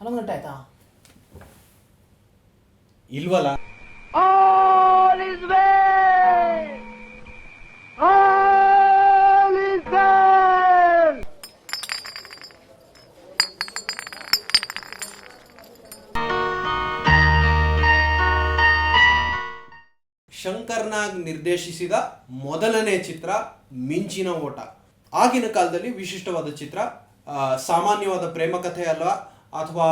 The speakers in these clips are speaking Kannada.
ಹನ್ನೊಂದು ಗಂಟೆ ಆಯ್ತಾ? ಇಲ್ವಲ್ಲ? ಶಂಕರ್ನಾಗ್ ನಿರ್ದೇಶಿಸಿದ ಮೊದಲನೇ ಚಿತ್ರ ಮಿಂಚಿನ ಓಟ. ಆಗಿನ ಕಾಲದಲ್ಲಿ ವಿಶಿಷ್ಟವಾದ ಚಿತ್ರ ಸಾಮಾನ್ಯವಾದ ಪ್ರೇಮ ಕಥೆ ಅಲ್ಲ ಅಥವಾ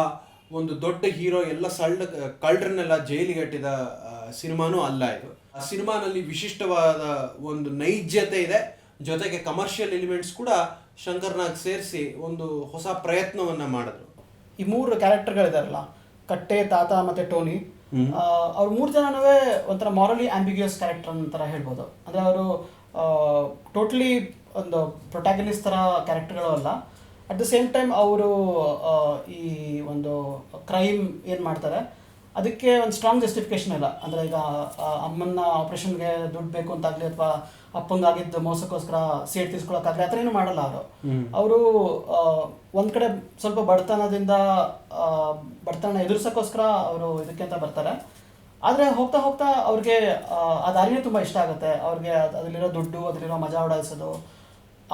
ಒಂದು ದೊಡ್ಡ ಹೀರೋ ಎಲ್ಲ ಸಳ್ಳ ಕಳ್ಳರನ್ನೆಲ್ಲ ಜೈಲಿಗೆ ಅಟ್ಟಿದ ಆ, ಸಿನಿಮಾನೂ ಅಲ್ಲ ಇದು. ಆ ಸಿನಿಮಾನಲ್ಲಿ ವಿಶಿಷ್ಟವಾದ ಒಂದು ನೈಜ್ಯತೆ ಇದೆ. ಜೊತೆಗೆ ಕಮರ್ಷಿಯಲ್ ಎಲಿಮೆಂಟ್ಸ್ ಕೂಡ ಶಂಕರ್ನಾಗ್ ಸೇರಿಸಿ ಒಂದು ಹೊಸ ಪ್ರಯತ್ನವನ್ನ ಮಾಡಿದ್ರು. ಈ ಮೂರು ಕ್ಯಾರೆಕ್ಟರ್ಗಳಿದಾರಲ್ಲ ಕಟ್ಟೆ ತಾತ ಮತ್ತೆ ಟೋನಿ ಅವ್ರು ಮೂರು ಜನನೂ ಒಂಥರ ಮಾರಲಿ ಆಂಬಿಗ್ಯೂಸ್ ಕ್ಯಾರೆಕ್ಟರ್ ಅಂತರ ಹೇಳ್ಬೋದು. ಅಂದರೆ ಅವರು ಟೋಟ್ಲಿ ಒಂದು ಪ್ರೊಟ್ಯಾಗನಿಸ್ಟ್ ಥರ ಕ್ಯಾರೆಕ್ಟರ್ಗಳು ಅಲ್ಲ. ಅಟ್ ದ ಸೇಮ್ ಟೈಮ್ ಅವರು ಈ ಒಂದು ಕ್ರೈಮ್ ಏನು ಮಾಡ್ತಾರೆ? ಅದಕ್ಕೆ ಒಂದು ಸ್ಟ್ರಾಂಗ್ ಜಸ್ಟಿಫಿಕೇಶನ್ ಇಲ್ಲ. ಅಂದರೆ ಈಗ ಅಮ್ಮನ ಅಮ್ಮನ್ನ ಆಪ್ರೇಷನ್ಗೆ ದುಡ್ಡು ಬೇಕು ಅಂತಾಗಲಿ ಅಥವಾ ಅಪ್ಪಂಗಾಗಿದ್ದ ಮೋಸಕ್ಕೋಸ್ಕರ ಸೇಟ್ ತೀರ್ಸ್ಕೊಳಕ್ಕಾಗಲಿ ಆ ಥರ ಏನು ಮಾಡಲ್ಲ ಅವರು. ಅವರು ಒಂದು ಕಡೆ ಸ್ವಲ್ಪ ಬಡತನದಿಂದ ಬಡತನ ಎದುರಿಸೋಕ್ಕೋಸ್ಕರ ಅವರು ಇದಕ್ಕೆ ಅಂತ ಬರ್ತಾರೆ. ಆದರೆ ಹೋಗ್ತಾ ಹೋಗ್ತಾ ಅವ್ರಿಗೆ ಆ, ದಾರಿನೇ ತುಂಬ ಇಷ್ಟ ಆಗುತ್ತೆ. ಅವ್ರಿಗೆ ಅದರಲ್ಲಿರೋ ದುಡ್ಡು ಅದರಲ್ಲಿರೋ ಮಜಾ ಉಡಾಯಿಸೋದು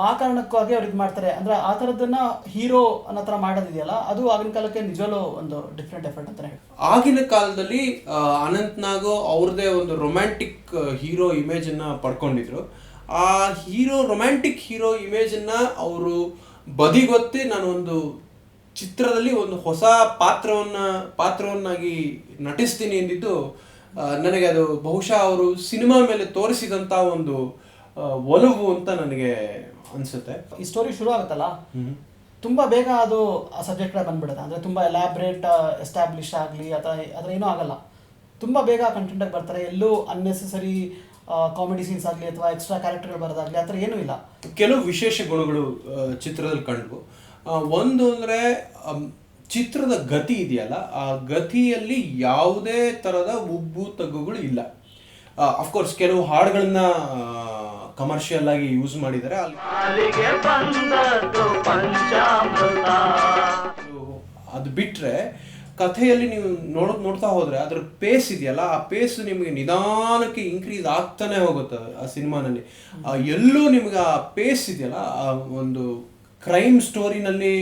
ಆ ಕಾರಣಕ್ಕಾಗಿ ಅವ್ರು ಇದು ಮಾಡ್ತಾರೆ. ಅಂದ್ರೆ ಆ ಥರದ್ದನ್ನು ಹೀರೋ ಅನ್ನೋ ಥರ ಮಾಡೋದಿದೆಯಲ್ಲ, ಅದು ಆಗಿನ ಕಾಲಕ್ಕೆ ನಿಜವಲ್ಲೂ ಒಂದು ಡಿಫ್ರೆಂಟ್ ಎಫರ್ಟ್ ಅಂತ ಹೇಳಿ ಆಗಿನ ಕಾಲದಲ್ಲಿ ಅನಂತ್ ನಾಗು ಅವ್ರದೇ ಒಂದು ರೊಮ್ಯಾಂಟಿಕ್ ಹೀರೋ ಇಮೇಜ್ ಅನ್ನ ಪಡ್ಕೊಂಡಿದ್ರು. ಆ ಹೀರೋ ರೊಮ್ಯಾಂಟಿಕ್ ಹೀರೋ ಇಮೇಜ್ ಅನ್ನ ಅವರು ಬದಿಗೊತ್ತಿ ನಾನು ಒಂದು ಚಿತ್ರದಲ್ಲಿ ಒಂದು ಹೊಸ ಪಾತ್ರವನ್ನ, ಪಾತ್ರವನ್ನಾಗಿ ನಟಿಸ್ತೀನಿ ಎಂದಿದ್ದು ನನಗೆ ಅದು ಬಹುಶಃ ಅವರು ಸಿನಿಮಾ ಮೇಲೆ ತೋರಿಸಿದಂತ ಒಂದು ಒಲವು ಅಂತ ನನಗೆ ಅನ್ಸುತ್ತೆ. ಈ ಸ್ಟೋರಿ ಶುರು ಆಗುತ್ತಲ್ಲ? ತುಂಬ ಬೇಗ ಅದು ಆ ಸಬ್ಜೆಕ್ಟ್ ಬಂದ್ಬಿಡುತ್ತೆ. ಅಂದರೆ ತುಂಬ ಎಲಾಬ್ರೇಟ್ ಎಸ್ಟಾಬ್ಲಿಷ್ ಆಗಲಿ ಅಥವಾ ಅದರ ಏನೂ ಆಗಲ್ಲ. ತುಂಬ ಬೇಗ ಕಂಟೆಂಟಾಗಿ ಬರ್ತಾರೆ. ಎಲ್ಲೂ ಅನ್ನೆಸೆಸರಿ ಕಾಮಿಡಿ ಸೀನ್ಸ್ ಆಗಲಿ ಅಥವಾ ಎಕ್ಸ್ಟ್ರಾ ಕ್ಯಾರೆಕ್ಟರ್ಗಳು ಬರೋದಾಗಲಿ ಆ ಥರ ಏನೂ ಇಲ್ಲ. ಕೆಲವು ವಿಶೇಷ ಗುಣಗಳು ಚಿತ್ರದಲ್ಲಿ ಕಂಡು ಒಂದು ಅಂದರೆ ಚಿತ್ರದ ಗತಿ ಇದೆಯಲ್ಲ ಆ ಗತಿಯಲ್ಲಿ ಯಾವುದೇ ಥರದ ಉಬ್ಬು ತಗ್ಗುಗಳು ಇಲ್ಲ. ಅಫ್ಕೋರ್ಸ್ ಕೆಲವು ಹಾಡುಗಳನ್ನ ಕಮರ್ಷಿಯಲ್ ಆಗಿ ಯೂಸ್ ಮಾಡಿದ್ದಾರೆ ಅದು- ಬಿಟ್ಟರೆ ಬಿಟ್ರೆ ಕಥೆಯಲ್ಲಿ ನೀವು ನೋಡೋದು ನೋಡ್ತಾ ಹೋದರೆ ಅದ್ರ ಪೇಸ್ ಇದೆಯಲ್ಲ ಆ ಪೇಸ್ ನಿಮಗೆ ನಿಧಾನಕ್ಕೆ ಇನ್ಕ್ರೀಸ್ ಆಗ್ತಾನೆ ಹೋಗುತ್ತೆ ಆ ಸಿನಿಮಾನಲ್ಲಿ. ಆ ಎಲ್ಲೂ ನಿಮಗೆ ಆ ಪೇಸ್ ಇದೆಯಲ್ಲ ಆ ಒಂದು ಕ್ರೈಮ್ ಸ್ಟೋರಿನಲ್ಲಿ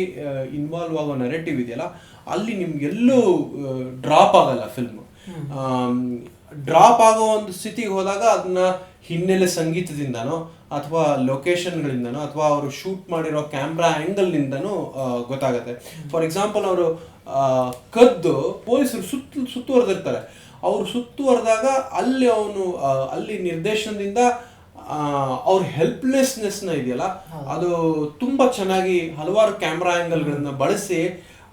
ಇನ್ವಾಲ್ವ್ ಆಗೋ ನೆರೆಟಿವ್ ಇದೆಯಲ್ಲ ಅಲ್ಲಿ ನಿಮ್ಗೆಲ್ಲೂ ಡ್ರಾಪ್ ಆಗಲ್ಲ ಫಿಲ್ಮ್ ಡ್ರಾಪ್ ಆಗೋ ಒಂದು ಸ್ಥಿತಿಗೆ ಹೋದಾಗ ಅದನ್ನ ಹಿನ್ನೆಲೆ ಸಂಗೀತದಿಂದನೋ ಅಥವಾ ಲೊಕೇಶನ್ಗಳಿಂದನೋ ಅಥವಾ ಅವರು ಶೂಟ್ ಮಾಡಿರೋ ಕ್ಯಾಮ್ರಾ ಆ್ಯಂಗಲ್ನಿಂದನೂ ಗೊತ್ತಾಗುತ್ತೆ. ಫಾರ್ ಎಕ್ಸಾಂಪಲ್ ಅವರು ಕದ್ದು ಪೊಲೀಸರು ಸುತ್ತ ಸುತ್ತುವರೆದಿರ್ತಾರೆ. ಅವರು ಸುತ್ತುವರೆದಾಗ ಅಲ್ಲಿ ಅವನು ಅಲ್ಲಿ ನಿರ್ದೇಶನದಿಂದ ಅವ್ರ ಹೆಲ್ಪ್ಲೆಸ್ನೆಸ್ನ ಇದೆಯಲ್ಲ ಅದು ತುಂಬಾ ಚೆನ್ನಾಗಿ ಹಲವಾರು ಕ್ಯಾಮ್ರಾ ಆ್ಯಂಗಲ್ಗಳನ್ನ ಬಳಸಿ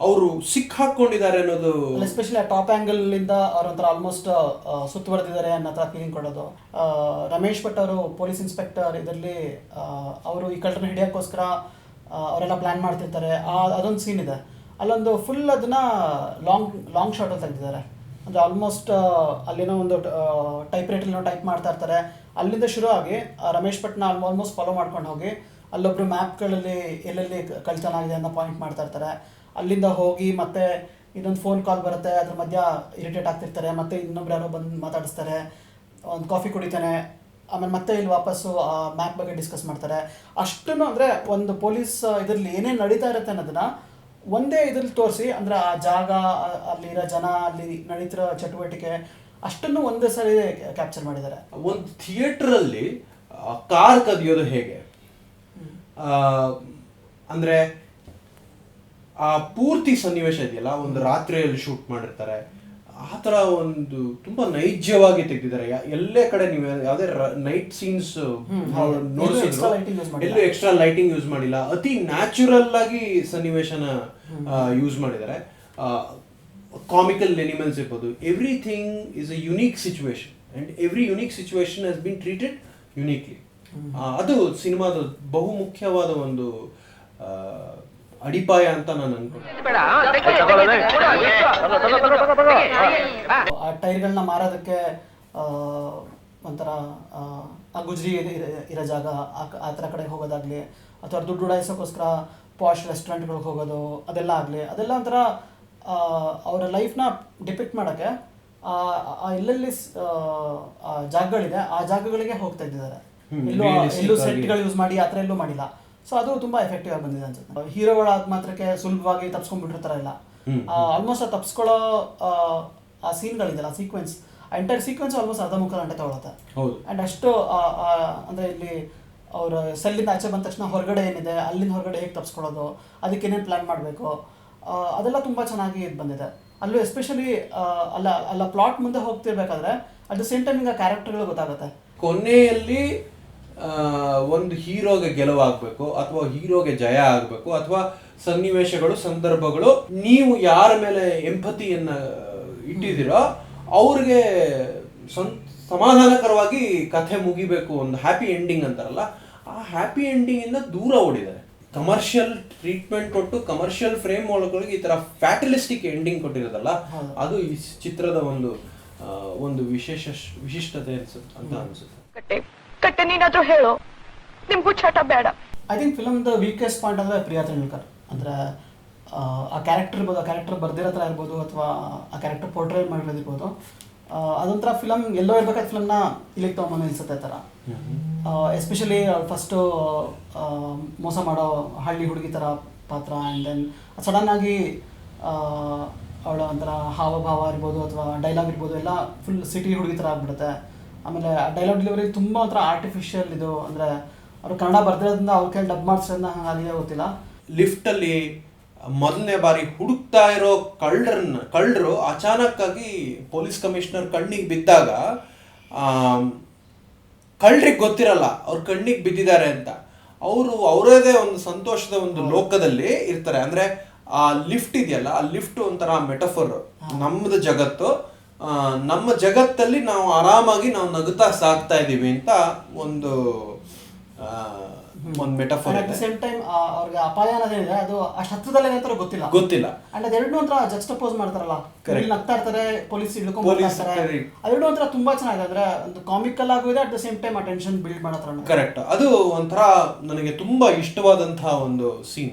ಅವರು ಸಿಕ್ಕಾಕೊಂಡಿದ್ದಾರೆ ಅನ್ನೋದು ಎಸ್ಪೆಷಲಿ ಟಾಪ್ ಆಂಗಲ್ ಇಂದ ಅವ್ರ ಆಲ್ಮೋಸ್ಟ್ ಸುತ್ತುವರೆದಿದ್ದಾರೆ ಅನ್ನೋ ಥರ ಫೀಲಿಂಗ್ ಕೊಡೋದು. ರಮೇಶ್ ಭಟ್ ಅವರು ಪೊಲೀಸ್ ಇನ್ಸ್ಪೆಕ್ಟರ್ ಇದರಲ್ಲಿ ಅವರು ಈ ಕಳ್ಳರನ್ನ ಹಿಡಿಯೋಕ್ಕೋಸ್ಕರ ಅವರೆಲ್ಲ ಪ್ಲ್ಯಾನ್ ಮಾಡ್ತಿರ್ತಾರೆ. ಆ, ಅದೊಂದು ಸೀನ್ ಇದೆ. ಅಲ್ಲೊಂದು ಫುಲ್ ಅದನ್ನ ಲಾಂಗ್ ಲಾಂಗ್ ಶಾರ್ಟಲ್ಲಿ ತೆಗೆದಿದ್ದಾರೆ. ಅಂದರೆ ಆಲ್ಮೋಸ್ಟ್ ಅಲ್ಲೇನೋ ಒಂದು ಟೈಪ್ ರೇಟಲ್ಲಿ ಟೈಪ್ ಮಾಡ್ತಾ ಇರ್ತಾರೆ. ಅಲ್ಲಿಂದ ಶುರು ಆಗಿ ರಮೇಶ್ ಭಟ್ನ ಆಲ್ಮೋಸ್ಟ್ ಫಾಲೋ ಮಾಡ್ಕೊಂಡು ಹೋಗಿ, ಅಲ್ಲೊಬ್ರು ಮ್ಯಾಪ್ಗಳಲ್ಲಿ ಎಲ್ಲೆಲ್ಲಿ ಕಳ್ತನ ಆಗಿದೆ ಅನ್ನೋ ಪಾಯಿಂಟ್ ಮಾಡ್ತಾ ಇರ್ತಾರೆ. ಅಲ್ಲಿಂದ ಹೋಗಿ ಮತ್ತೆ ಇನ್ನೊಂದು ಫೋನ್ ಕಾಲ್ ಬರುತ್ತೆ ಅದ್ರ ಮಧ್ಯ ಇರಿಟೇಟ್ ಆಗ್ತಿರ್ತಾರೆ ಮತ್ತೆ ಇನ್ನೊಬ್ರು ಯಾರೋ ಬಂದು ಮಾತಾಡಿಸ್ತಾರೆ ಒಂದು ಕಾಫಿ ಕುಡಿತಾನೆ ಆಮೇಲೆ ಮತ್ತೆ ಇಲ್ಲಿ ವಾಪಸ್ಸು ಆ ಮ್ಯಾಪ್ ಬಗ್ಗೆ ಡಿಸ್ಕಸ್ ಮಾಡ್ತಾರೆ. ಅಷ್ಟನ್ನು ಅಂದರೆ ಒಂದು ಪೊಲೀಸ್ ಇದರಲ್ಲಿ ಏನೇನು ನಡೀತಾ ಇರುತ್ತೆ ಅನ್ನೋದನ್ನ ಒಂದೇ ಇದ್ರಲ್ಲಿ ತೋರಿಸಿ ಅಂದರೆ ಆ ಜಾಗ ಅಲ್ಲಿರೋ ಜನ ಅಲ್ಲಿ ನಡೀತಿರೋ ಚಟುವಟಿಕೆ ಅಷ್ಟನ್ನು ಒಂದೇ ಸರಿ ಕ್ಯಾಪ್ಚರ್ ಮಾಡಿದ್ದಾರೆ. ಒಂದು ಥಿಯೇಟ್ರಲ್ಲಿ ಕಾರ್ ಕದಿಯೋದು ಹೇಗೆ? ಅಂದ್ರೆ ಆ ಪೂರ್ತಿ ಸನ್ನಿವೇಶ ಇದೆಯಲ್ಲ ಒಂದು ರಾತ್ರಿಯಲ್ಲಿ ಶೂಟ್ ಮಾಡಿರ್ತಾರೆ. ಆ ಥರ ಒಂದು ತುಂಬಾ ನೈಜವಾಗಿ ತೆಗೆದಿದ್ದಾರೆ. ಎಲ್ಲೇ ಕಡೆ ನೀವು ಯಾವುದೇ ನೈಟ್ ಸೀನ್ಸ್ ಎಲ್ಲೂ ಎಕ್ಸ್ಟ್ರಾ ಲೈಟಿಂಗ್ ಯೂಸ್ ಮಾಡಿಲ್ಲ. ಅತಿ ನ್ಯಾಚುರಲ್ ಆಗಿ ಸನ್ನಿವೇಶನ ಯೂಸ್ ಮಾಡಿದ್ದಾರೆ. ಕಾಮಿಕಲ್ ಎನಿಮಲ್ಸ್ ಇರ್ಬೋದು. Everything is a unique situation and every unique situation has been treated uniquely ಅದು ಸಿನಿಮಾದ ಬಹು ಮುಖ್ಯವಾದ ಒಂದು ಅಡಿಪಾಯ ಅಂತ ನಾನು ಅನ್ಕೊಂಡೆ ಆ ಟೈರ್ಗಳನ್ನ ಮಾರೋದಕ್ಕೆ ಆ, ಒಂಥರ ಆ, ಆ ಗುಜ್ರಿ ಇರ- ಜಾಗ ಆ ಥರ ಕಡೆ ಹೋಗೋದಾಗ್ಲಿ ಅಥವಾ ದುಡ್ಡು ಉಡಾಯಿಸೋಕ್ಕೋಸ್ಕರ ಪಾಶ್ ರೆಸ್ಟೋರೆಂಟ್ಗಳಿಗೆ ಹೋಗೋದು ಅದೆಲ್ಲ ಆಗಲಿ ಅದೆಲ್ಲ ಒಂಥರ ಅವರ ಲೈಫ್ನ ಡಿಪಿಕ್ಟ್ ಮಾಡೋಕ್ಕೆ ಆ ಎಲ್ಲೆಲ್ಲಿ ಜಾಗಗಳಿದೆ ಆ ಜಾಗಗಳಿಗೆ ಹೋಗ್ತಾ ಇದ್ದಾರೆ ಹ್ಮ್, ಎಲ್ಲೂ ಎಲ್ಲೂ ಸೆಟ್ಗಳು ಯೂಸ್ ಮಾಡಿ ಆ ಥರ ಎಲ್ಲೂ ಮಾಡಿಲ್ಲ ಸೊ ಅದು ತುಂಬಾ ಎಫೆಕ್ಟಿವ್ ಆಗಿ ಬಂದಿದೆ ಅನ್ಸುತ್ತೆ. ಹೀರೋಗಳಾದ ಮಾತ್ರಕ್ಕೆ ಸುಲಭವಾಗಿ ತಪ್ಸ್ಕೊಂಡ್ಬಿಟ್ಟಿರ್ತಾರ ಇಲ್ಲ. ಹ್ಮ್. ಆಲ್ಮೋಸ್ಟ್ ಆ ತಪ್ಸ್ಕೊಳ್ಳೋ ಆ, ಆ ಸೀನ್ಗಳಿದೆಯಲ್ಲ ಸೀಕ್ವೆನ್ಸ್ ಆ ಎಂಟೈರ್ ಸೀಕ್ವೆನ್ಸ್ ಆಲ್ಮೋಸ್ಟ್ ಅರ್ಧ ಮುಖ ಗಂಟೆ ತಗೊಳುತ್ತೆ. ಅಂಡ್ ಆ್ಯಂಡ್ ಅಷ್ಟು ಆ, ಆ, ಅಂದ್ರೆ ಇಲ್ಲಿ ಅವ್ರ ಸೆಲ್ಲಿಂದ ಆಚೆ ಬಂದ ತಕ್ಷಣ ಹೊರಗಡೆ ಏನಿದೆ ಅಲ್ಲಿಂದ ಹೊರಗಡೆ ಹೇಗೆ ತಪ್ಸ್ಕೊಳ್ಳೋದು ಅದಕ್ಕೆ ಏನೇನು ಪ್ಲ್ಯಾನ್ ಮಾಡಬೇಕು ಅದೆಲ್ಲ ತುಂಬ ಚೆನ್ನಾಗಿ ಇದು ಬಂದಿದೆ. ಅಲ್ಲೂ ಎಸ್ಪೆಷಲಿ ಅಲ್ಲ ಅಲ್ಲ ಪ್ಲಾಟ್ ಮುಂದೆ ಹೋಗ್ತಿರ್ಬೇಕಾದ್ರೆ ಅಟ್ ದ ಸೇಮ್ ಟೈಮ್ ಈಗ ಕ್ಯಾರೆಕ್ಟರ್ಗಳು ಗೊತ್ತಾಗುತ್ತೆ. ಕೊನೆಯಲ್ಲಿ ಆ, ಒಂದು ಹೀರೋಗೆ ಗೆಲುವಾಗಬೇಕು ಅಥವಾ ಹೀರೋಗೆ ಜಯ ಆಗಬೇಕು ಅಥವಾ ಸನ್ನಿವೇಶಗಳು ಸಂದರ್ಭಗಳು ನೀವು ಯಾರ ಮೇಲೆ ಎಂಪತಿಯನ್ನ ಇಟ್ಟಿದ್ದೀರೋ ಅವ್ರಿಗೆ ಸಂ ಸಮಾಧಾನಕರವಾಗಿ ಕಥೆ ಮುಗಿಬೇಕು ಒಂದು ಹ್ಯಾಪಿ ಎಂಡಿಂಗ್ ಅಂತಾರಲ್ಲ ಆ ಹ್ಯಾಪಿ ಎಂಡಿಂಗ್ ಇಂದ ದೂರ ಓಡಿದ್ದಾರೆ. ಕಮರ್ಷಿಯಲ್ ಟ್ರೀಟ್ಮೆಂಟ್ ಕೊಟ್ಟು ಕಮರ್ಷಿಯಲ್ ಫ್ರೇಮ್ ಒಳಗಳಿಗೆ ಈ ತರ ಫ್ಯಾಟಲಿಸ್ಟಿಕ್ ಎಂಡಿಂಗ್ ಕೊಟ್ಟಿರೋದಲ್ಲ ಅದು ಈ ಚಿತ್ರದ ಒಂದು ಒಂದು ವಿಶೇಷ ವಿಶಿಷ್ಟತೆ ಅನ್ಸುತ್ತೆ ಅಂತ ಅನ್ಸುತ್ತೆ. ಕಟ್ಟೆ ನೀನಾದ್ರೂ ಹೇಳು. ನಿಮ್ ಹುಚ್ಚಾಟ ಬೇಡ. ಐ ಥಿಂಕ್ ಫಿಲಮ್ದು ವೀಕೆಸ್ಟ್ ಪಾಯಿಂಟ್ ಅಂದರೆ ಪ್ರಿಯಾ ತೆಂಡೂಲ್ಕರ್. ಅಂದರೆ, ಆ ಕ್ಯಾರೆಕ್ಟರ್ ಇರ್ಬೋದು, ಆ ಕ್ಯಾರೆಕ್ಟರ್ ಬರ್ದಿರೋ ಥರ ಇರ್ಬೋದು ಅಥವಾ ಆ ಕ್ಯಾರೆಕ್ಟರ್ ಪೋರ್ಟ್ರೇಟ್ ಮಾಡಿರೋದಿರ್ಬೋದು ಅದೊಂಥರ ಫಿಲಮ್ ಎಲ್ಲೋ ಇರ್ಬೇಕಾದ್ರೆ ಫಿಲಮ್ನ ಇಲ್ಲಿಗೆ ತೊಗೊಂಬಂದು ನಿಲ್ಸುತ್ತೆ ಥರ. ಎಸ್ಪೆಷಲಿ ಫಸ್ಟು ಮೋಸ ಮಾಡೋ ಹಳ್ಳಿ ಹುಡುಗಿ ಥರ ಪಾತ್ರ ಆ್ಯಂಡ್ ದೆನ್ ಸಡನ್ನಾಗಿ ಅವಳ ಒಂಥರ ಹಾವಭಾವ ಇರ್ಬೋದು ಅಥವಾ ಡೈಲಾಗ್ ಇರ್ಬೋದು, ಎಲ್ಲ ಫುಲ್ ಸಿಟಿ ಹುಡುಗಿ ಥರ ಆಗ್ಬಿಡುತ್ತೆ. ಆಮೇಲೆ ಡೈಲಾಗ್ ಡೆಲಿವರಿ ತುಂಬ ಒಂಥರ ಆರ್ಟಿಫಿಷಿಯಲ್ ಇದು ಅಂದರೆ ಅವರು ಕನ್ನಡ ಬರ್ದಿರೋದ್ರಿಂದ ಅವ್ರ ಕೈ ಡಬ್ ಮಾಡಿಸೋದ್ರಿಂದ ಹಾಗಾಗಿದೆ ಗೊತ್ತಿಲ್ಲ. ಲಿಫ್ಟಲ್ಲಿ ಮೊದಲನೇ ಬಾರಿ ಹುಡುಕ್ತಾ ಇರೋ ಕಳ್ಳರನ್ನ ಕಳ್ಳರು ಅಚಾನಕ್ಕಾಗಿ ಪೊಲೀಸ್ ಕಮಿಷನರ್ ಕಣ್ಣಿಗೆ ಬಿದ್ದಾಗ ಕಳ್ಳರಿಗೆ ಗೊತ್ತಿರಲ್ಲ ಅವ್ರ ಕಣ್ಣಿಗೆ ಬಿದ್ದಿದ್ದಾರೆ ಅಂತ. ಅವರು ಅವರದೇ ಒಂದು ಸಂತೋಷದ ಒಂದು ಲೋಕದಲ್ಲಿ ಇರ್ತಾರೆ. ಅಂದ್ರೆ ಆ ಲಿಫ್ಟ್ ಇದೆಯಲ್ಲ ಆ ಲಿಫ್ಟ್ ಒಂಥರ ಮೆಟಫರ್ ನಮ್ಮದು ಜಗತ್ತು ನಮ್ಮ ಜಗತ್ತಲ್ಲಿ ನಾವು ಆರಾಮಾಗಿ ನಾವು ನಗುತ್ತಾ ಸಾಕ್ತಾ ಇದ್ದೀವಿ ಅಂತ ಒಂದು ಒಂದು metaphor at the same time ಅವ್ರಿಗೆ ಅಪಾಯ ಅನ್ನೋದೇನಿದೆ ಅದು ಅಷ್ಟು ಹತ್ರದಲ್ಲೇ ಅಂತ ಗೊತ್ತಿಲ್ಲ. ಗೊತ್ತಿಲ್ಲ. ಅಂಡ್ ಅದೆರಡು ಒಂಥರ ಜಸ್ಟಪೋಸ್ ಮಾಡ್ತಾರಲ್ಲ. ಇಲ್ಲಿ ನಗ್ತಾ ಇರ್ತಾರೆ ಪೊಲೀಸ್ Police, ಇರ್ತಾರೆ. ಅದೆರಡು ಒಂಥರ ತುಂಬಾ ಚೆನ್ನಾಗಿದೆ. ಅಂದ್ರೆ ಒಂದು ಕಾಮಿಕಲ್ ಆಗೂ ಇದೆ at the same time attention build ಮಾಡೋ ಕರೆಕ್ಟ್ ಅದು ಒಂಥರ ನನಗೆ ತುಂಬಾ ಇಷ್ಟವಾದಂತಹ ಒಂದು ಸೀನ್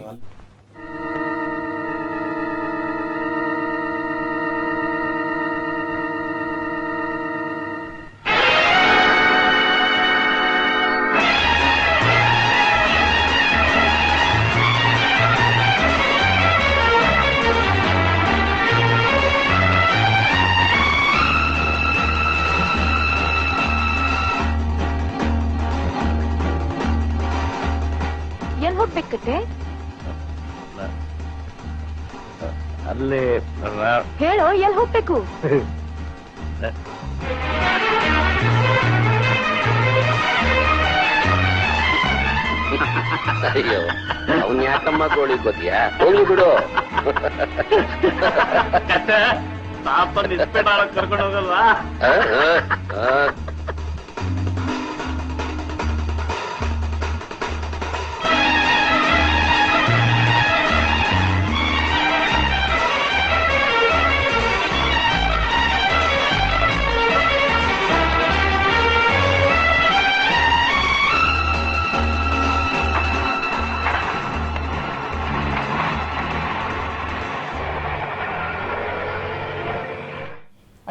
ಹೇಳೋ ಎಲ್ ಹೋಗ್ಬೇಕು? ಅಯ್ಯೋ ಅವನ್ ಯಾಕಮ್ಮ ಕೋಳಿ ಗೊತ್ತಿಯಾ ಹೋಗಿ ಬಿಡು. ಪಾಪ ಕರ್ಕೊಂಡು ಹೋಗಲ್ವಾ?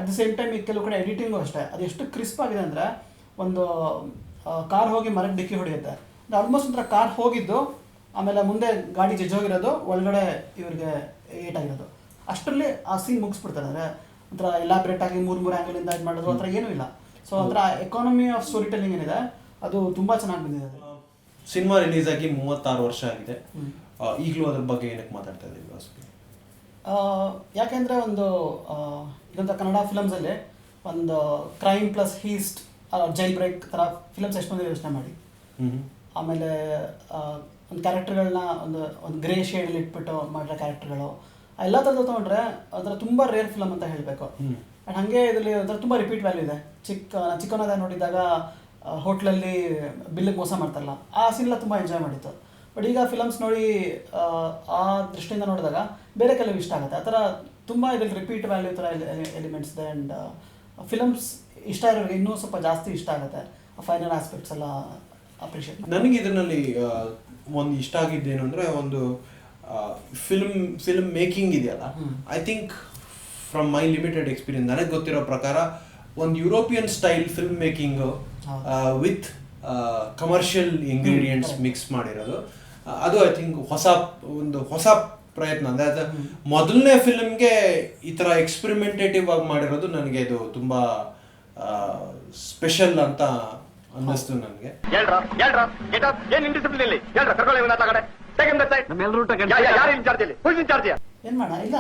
ಅಟ್ ದ ಸೇಮ್ ಟೈಮ್ ಈ ಕೆಲವು ಕಡೆ ಎಡಿಟಿಂಗು ಅಷ್ಟೇ. ಅದು ಎಷ್ಟು ಕ್ರಿಸ್ಪ್ ಆಗಿದೆ ಅಂದರೆ ಒಂದು ಕಾರ್ ಹೋಗಿ ಮರಕ್ಕೆ ಡಿಕ್ಕಿ ಹೊಡೆಯುತ್ತೆ. ಆಲ್ಮೋಸ್ಟ್ ಒಂಥರ ಕಾರ್ ಹೋಗಿದ್ದು ಆಮೇಲೆ ಮುಂದೆ ಗಾಡಿ ಜಜ್ಜೋಗಿರೋದು ಒಳಗಡೆ ಇವ್ರಿಗೆ ಏಟಾಗಿರೋದು. ಅಷ್ಟರಲ್ಲಿ ಆ ಸೀನ್ ಮುಗಿಸ್ಬಿಡ್ತಾರೆ. ಅಂದರೆ ಒಂಥರ ಎಲಾಬ್ರೇಟ್ ಆಗಿ ಮೂರು ಮೂರು ಆ್ಯಂಗಲಿಂದ ಇದು ಮಾಡೋದು ಆ ಥರ ಏನೂ ಇಲ್ಲ. ಸೊ ಒಂಥರ ಎಕಾನಮಿ ಆಫ್ ಸ್ಟೋರಿ ಟೆಲ್ಲಿಂಗ್ ಏನಿದೆ ಅದು ತುಂಬ ಚೆನ್ನಾಗಿ ಬಂದಿದೆ ಅದು. ಸಿನಿಮಾ ರಿಲೀಸ್ ಆಗಿ ಮೂವತ್ತಾರು ವರ್ಷ ಆಗಿದೆ. ಈಗಲೂ ಅದ್ರ ಬಗ್ಗೆ ಏನಕ್ಕೆ ಮಾತಾಡ್ತಾ ಇದ್ದೀವಿ ಯಾಕೆಂದ್ರೆ ಒಂದು ಇದಂಥ ಕನ್ನಡ ಫಿಲಮ್ಸಲ್ಲಿ ಒಂದು crime plus heist jail break ಥರ ಫಿಲಮ್ಸ್ ಎಷ್ಟು ಮಂದಿ ಯೋಚನೆ ಮಾಡಿ. ಆಮೇಲೆ ಒಂದು ಕ್ಯಾರೆಕ್ಟರ್ಗಳನ್ನ ಒಂದು ಒಂದು ಗ್ರೇ ಶೇಡಲ್ಲಿ ಇಟ್ಬಿಟ್ಟು ಮಾಡಿರೋ ಕ್ಯಾರೆಕ್ಟರ್ಗಳು ಎಲ್ಲ ಥರದ್ದು ತೊಗೊಂಡ್ರೆ ಅದರ ತುಂಬ ರೇರ್ ಫಿಲಮ್ ಅಂತ ಹೇಳಬೇಕು. ಆ್ಯಂಡ್ ಹಾಗೆ ಇದರಲ್ಲಿ ಒಂಥರ ತುಂಬ ರಿಪೀಟ್ ವ್ಯಾಲ್ಯೂ ಇದೆ. ಚಿಕ್ಕ ಚಿಕ್ಕನಾದ ನೋಡಿದಾಗ ಹೋಟ್ಲಲ್ಲಿ ಬಿಲ್ಲಿಗೆ ಮೋಸ ಮಾಡ್ತಾರಲ್ಲ ಆ ಸೀನೆಲ್ಲ ತುಂಬ ಎಂಜಾಯ್ ಮಾಡಿತ್ತು. ಬಟ್ ಈಗ ಫಿಲಮ್ಸ್ ನೋಡಿ ಆ, ದೃಷ್ಟಿಯಿಂದ ನೋಡಿದಾಗ ಬೇರೆ ಕೆಲವು ಇಷ್ಟ ಆಗುತ್ತೆ. ಆ ಥರ ತುಂಬ ಇದರಲ್ಲಿ ರಿಪೀಟ್ ವ್ಯಾಲ್ಯೂ ಥರ ಎಲಿಮೆಂಟ್ಸ್ ಇದೆ ಆ್ಯಂಡ್ ಫಿಲಮ್ಸ್ ಇಷ್ಟ ಇರೋರಿಗೆ ಇನ್ನೂ ಸ್ವಲ್ಪ ಜಾಸ್ತಿ ಇಷ್ಟ ಆಗುತ್ತೆ. ಫೈನಲ್ ಆಸ್ಪೆಕ್ಟ್ಸ್ ಎಲ್ಲ ಅಪ್ರಿಷಿಯೇಟ್ ನನಗೆ ಇದರಲ್ಲಿ ಒಂದು ಇಷ್ಟ ಆಗಿದ್ದೇನು ಅಂದರೆ ಒಂದು ಫಿಲ್ಮ್ ಫಿಲ್ಮ್ ಮೇಕಿಂಗ್ ಇದೆಯಲ್ಲ? I think from my limited experience ನನಗೆ ಗೊತ್ತಿರೋ ಪ್ರಕಾರ ಒಂದು European style film making with commercial ingredients mix ಮಾಡಿರೋದು. ಅದು ಐ ಥಿಂಕ್ ಹೊಸ ಒಂದು ಹೊಸ ಪ್ರಯತ್ನ. ಅಂದ್ರೆ ಅದು ಮೊದಲನೇ ಫಿಲ್ಮ್ಗೆ ಈ ಥರ ಎಕ್ಸ್ಪೆರಿಮೆಂಟೇಟಿವ್ ಆಗಿ ಮಾಡಿರೋದು ನನಗೆ ಇದು ತುಂಬಾ ಸ್ಪೆಷಲ್ ಅಂತ ಅನ್ನಿಸ್ತು ನನಗೆ. ಏನ್ ಇಂಡಿಸಿಪ್ಲಿನ್ ಇಲ್ಲಿ?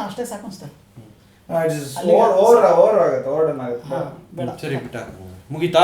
ಅಷ್ಟೇ ಸಾಕು ಸರಿ. ಬಿಟ್ಟ ಮುಗೀತಾ?